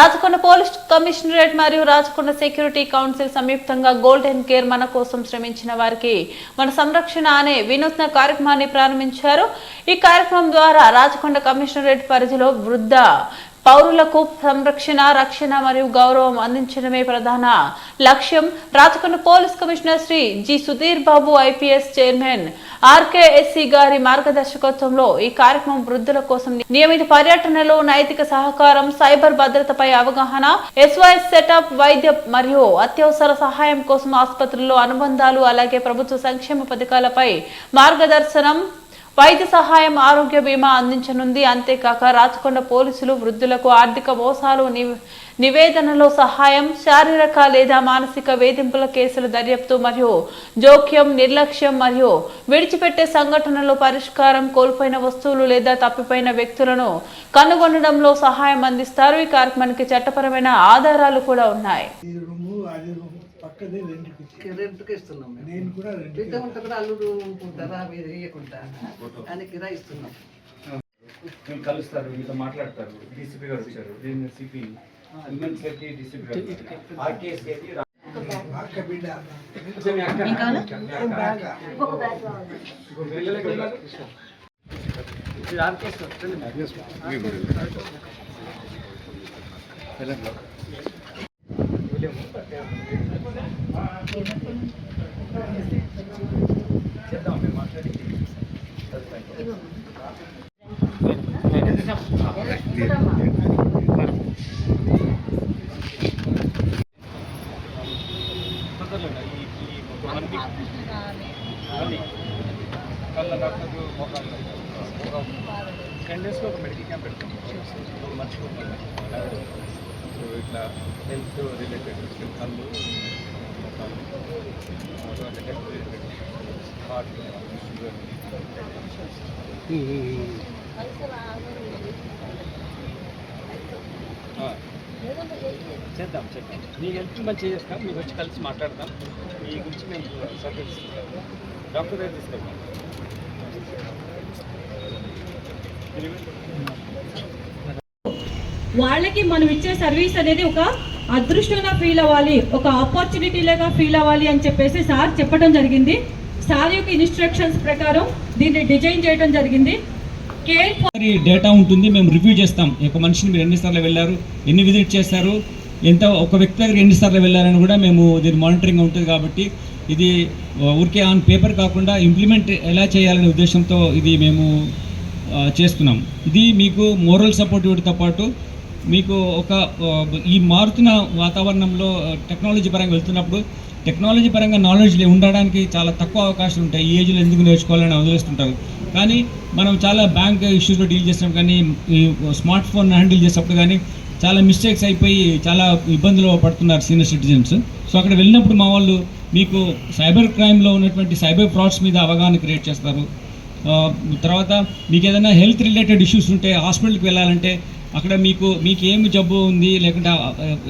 Rachakonda police commissionerate మరియు Rachakonda security council సంయుక్తంగా golden care మన కోసం శ్రమించిన వారికి మన సంరక్షణ అనే వినూత్న కార్యక్రమాన్ని ప్రారంభించారు. ఈ కార్యక్రమం ద్వారా రాచకొండ కమిషనరేట్ పరిధిలో వృద్ధ పౌరులకు సంరక్షణ రక్షణ మరియు గౌరవం అందించడమే ప్రధాన లక్ష్యం Rachakonda police commissioner Shri G Sudheer Babu IPS chairman RKSC గారి మార్గదర్శకత్వంలో ఈ కార్యక్రమం వృద్ధుల కోసం నియమిత పర్యటనలో నైతిక సహకారం సైబర్ భద్రతపై అవగాహన ఎస్వైఎస్ సెటప్ వైద్య మరియు అత్యవసర సహాయం కోసం ఆసుపత్రుల్లో అనుబంధాలు అలాగే ప్రభుత్వ సంక్షేమ పథకాలపై మార్గదర్శనం వైద్య సహాయం ఆరోగ్య బీమా అందించనుంది. అంతేకాక రాచకొండ పోలీసులు వృద్ధులకు ఆర్థిక మోసాలు ని- నివేదనలో సహాయం శారీరక లేదా మానసిక వేధింపుల కేసుల దర్యాప్తు మరియు జోక్యం నిర్లక్ష్యం మరియు విడిచిపెట్టే సంఘటనలో పరిష్కారం కోల్పోయిన వస్తువులు లేదా తప్పిపోయిన వ్యక్తులను కనుగొనడంలో సహాయం అందిస్తారు. ఈ కార్యక్రమానికి చట్టపరమైన ఆధారాలు కూడా ఉన్నాయి. రెంట్కి ఇస్తున్నాం మేము. నేను కూడా రెంట్ బిడ్డ ఉంటే కూడా అల్లుడు ఉంటుంటారా మీరు వేయకుండా అని కిరా ఇస్తున్నాం. వీళ్ళు కలుస్తారు మీతో మాట్లాడతారు. డీసీపీ గారు వచ్చారు. దీన్ని సిపి. ఉమెన్ సేఫ్టీ డీసీపీ గారు అక్క. బిడ్డ మీ అక్క. మీ అక్క. పిల్లలకి వెళ్ళాలి. ఇది ఆర్కేఎస్ గారు. రండి మేడం. వెళ్ళాము. చేద్దాం మీరు మాట్లాడి కళ్ళ డాక్టర్లు మోకాళ్ళు టెన్ డేస్లో ఒక మెడికల్ క్యాంప్ పెడతాం మర్చిపోతాం సో ఇట్లా హెల్త్ రిలేటెడ్ కళ్ళు చేద్దాం చేద్దాం. మీ హెల్త్ మంచిగా చేస్తాం మీకు వచ్చి కలిసి మాట్లాడదాం. మీ గురించి మేము సర్వీస్ డాక్టర్ దగ్గర తీసుకెళ్తాం. వాళ్ళకి మనం ఇచ్చే సర్వీస్ అనేది ఒక అదృష్టంగా ఫీల్ అవ్వాలి ఒక ఆపర్చునిటీ లాగా ఫీల్ అవ్వాలి అని చెప్పేసి సార్ చెప్పడం జరిగింది. సార్ యొక్క ఇన్స్ట్రక్షన్స్ ప్రకారం దీన్ని డిజైన్ చేయడం జరిగింది. కేర్ డేటా ఉంటుంది మేము రివ్యూ చేస్తాం. ఒక మనిషిని మీరు ఎన్నిసార్లు వెళ్ళారు ఎన్ని విజిట్ చేశారు ఎంత ఒక వ్యక్తి దగ్గర ఎన్నిసార్లు వెళ్ళారని కూడా మేము దీని మానిటరింగ్ ఉంటుంది కాబట్టి ఇది ఊరికే ఆన్ పేపర్ కాకుండా ఇంప్లిమెంట్ ఎలా చేయాలనే ఉద్దేశంతో ఇది మేము చేస్తున్నాం. ఇది మీకు మోరల్ సపోర్ట్ సపోర్టివిటీతో పాటు మీకు ఒక ఈ మారుతున్న వాతావరణంలో టెక్నాలజీ పరంగా వెళ్తున్నప్పుడు టెక్నాలజీ పరంగా నాలెడ్జ్ ఉండడానికి చాలా తక్కువ అవకాశాలు ఉంటాయి. ఈ ఏజ్లో ఎందుకు నేర్చుకోవాలని వదిలేస్తుంటారు. కానీ మనం చాలా బ్యాంక్ ఇష్యూస్లో డీల్ చేసినప్పుడు కానీ ఈ స్మార్ట్ ఫోన్ హ్యాండిల్ చేసేటప్పుడు కానీ చాలా మిస్టేక్స్ అయిపోయి చాలా ఇబ్బందులు పడుతున్నారు సీనియర్ సిటిజన్స్ సో అక్కడ వెళ్ళినప్పుడు మా వాళ్ళు మీకు సైబర్ క్రైమ్లో ఉన్నటువంటి సైబర్ ఫ్రాడ్స్ మీద అవగాహన క్రియేట్ చేస్తారు. తర్వాత మీకు ఏదైనా హెల్త్ రిలేటెడ్ ఇష్యూస్ ఉంటే హాస్పిటల్కి వెళ్ళాలంటే అక్కడ మీకు మీకు ఏమి జబ్బు ఉంది లేకుంటే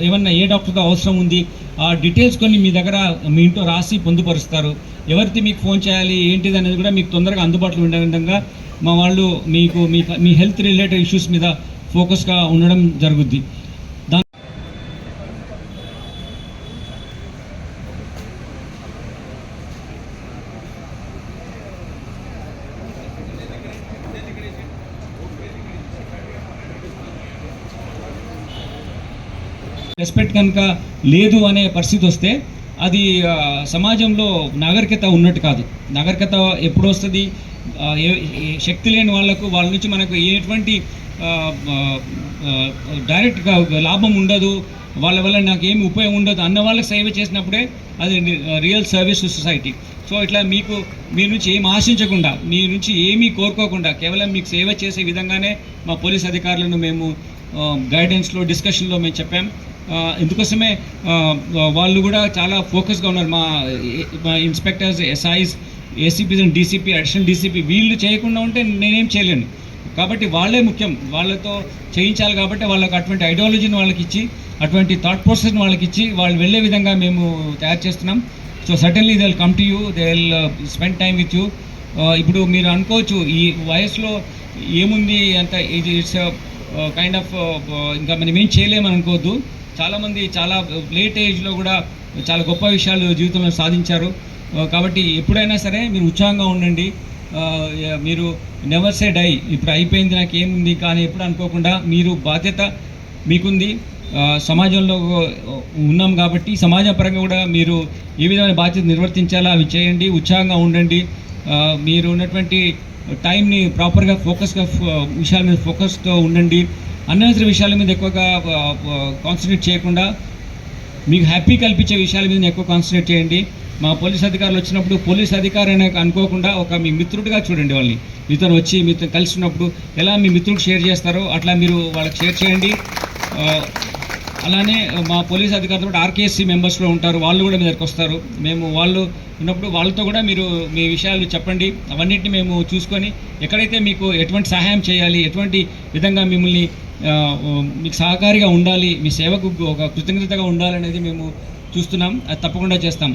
ఏమన్నా ఏ డాక్టర్తో అవసరం ఉంది ఆ డీటెయిల్స్ కొన్ని మీ దగ్గర మీ ఇంట్లో రాసి పొందుపరుస్తారు. ఎవరికి మీకు ఫోన్ చేయాలి ఏంటిది అనేది కూడా మీకు తొందరగా అందుబాటులో ఉండే విధంగా మా వాళ్ళు మీకు మీ మీ హెల్త్ రిలేటెడ్ ఇష్యూస్ మీద ఫోకస్గా ఉండడం జరుగుద్ది. రెస్పెక్ట్ కనుక లేదు అనే పరిస్థితి వస్తే అది సమాజంలో నాగరికత ఉన్నట్టు కాదు. నాగరికత ఎప్పుడు వస్తుంది? శక్తి లేని వాళ్ళకు వాళ్ళ నుంచి మనకు ఎటువంటి డైరెక్ట్గా లాభం ఉండదు. వాళ్ళ వల్ల నాకు ఏమి ఉపయోగం ఉండదు అన్న వాళ్ళకి సేవ చేసినప్పుడే అది రియల్ సర్వీస్ సొసైటీ సో ఇట్లా మీకు మీ నుంచి ఏం ఆశించకుండా మీ నుంచి ఏమీ కోరుకోకుండా కేవలం మీకు సేవ చేసే విధంగానే మా పోలీస్ అధికారులను మేము గైడెన్స్లో డిస్కషన్లో మేము చెప్పాం. ఇందుకోసమే వాళ్ళు కూడా చాలా ఫోకస్గా ఉన్నారు. మా మా inspectors SIs ACPs and DCP additional DCP వీళ్ళు చేయకుండా ఉంటే నేనేం చేయలేను. కాబట్టి వాళ్ళే ముఖ్యం. వాళ్ళతో చేయించాలి కాబట్టి వాళ్ళకి అటువంటి ఐడియాలజీని వాళ్ళకి ఇచ్చి అటువంటి థాట్ ప్రాసెస్ని వాళ్ళకి ఇచ్చి వాళ్ళు వెళ్ళే విధంగా మేము తయారు చేస్తున్నాం. So suddenly they will come to you they will spend time with you ఇప్పుడు మీరు అనుకోవచ్చు ఈ వయసులో ఏముంది అంత ఇది ఇట్స్ కైండ్ ఆఫ్ ఇంకా మనం ఏం చేయలేమని అనుకోవద్దు చాలామంది చాలా లేట్ ఏజ్లో కూడా చాలా గొప్ప విషయాలు జీవితంలో సాధించారు. కాబట్టి ఎప్పుడైనా సరే మీరు ఉత్సాహంగా ఉండండి. మీరు నెవర్ సే డై ఇప్పుడు అయిపోయింది నాకు ఏముంది కానీ ఎప్పుడు అనుకోకుండా మీరు బాధ్యత మీకుంది. సమాజంలో ఉన్నాం కాబట్టి సమాజ పరంగా కూడా మీరు ఏ విధమైన బాధ్యత నిర్వర్తించాలో అవి చేయండి. ఉత్సాహంగా ఉండండి. మీరు ఉన్నటువంటి టైంని ప్రాపర్గా ఫోకస్గా విషయాల మీద ఫోకస్తో ఉండండి. అన్నవసర విషయాల మీద ఎక్కువగా కాన్సన్ట్రేట్ చేయకుండా మీకు హ్యాపీ కల్పించే విషయాల మీద ఎక్కువ కాన్సన్ట్రేట్ చేయండి. మా పోలీస్ అధికారులు వచ్చినప్పుడు పోలీస్ అధికారి అనుకోకుండా ఒక మీ మిత్రుడిగా చూడండి వాళ్ళని. మీతో వచ్చి మీతో కలిసి ఉన్నప్పుడు ఎలా మీ మిత్రుడికి షేర్ చేస్తారో అట్లా మీరు వాళ్ళకి షేర్ చేయండి. అలానే మా పోలీస్ అధికారులు కూడా ఆర్కేఎస్సీ మెంబర్స్లో ఉంటారు. వాళ్ళు కూడా మీ దగ్గరకు వస్తారు. మేము వాళ్ళు ఉన్నప్పుడు వాళ్ళతో కూడా మీరు మీ విషయాలు చెప్పండి. అవన్నిటిని మేము చూసుకొని ఎక్కడైతే మీకు ఎటువంటి సహాయం చేయాలి ఎటువంటి విధంగా మిమ్మల్ని మీకు సహకారిగా ఉండాలి మీ సేవకు ఒక కృతజ్ఞతగా ఉండాలనేది మేము చూస్తున్నాం. అది తప్పకుండా చేస్తాం.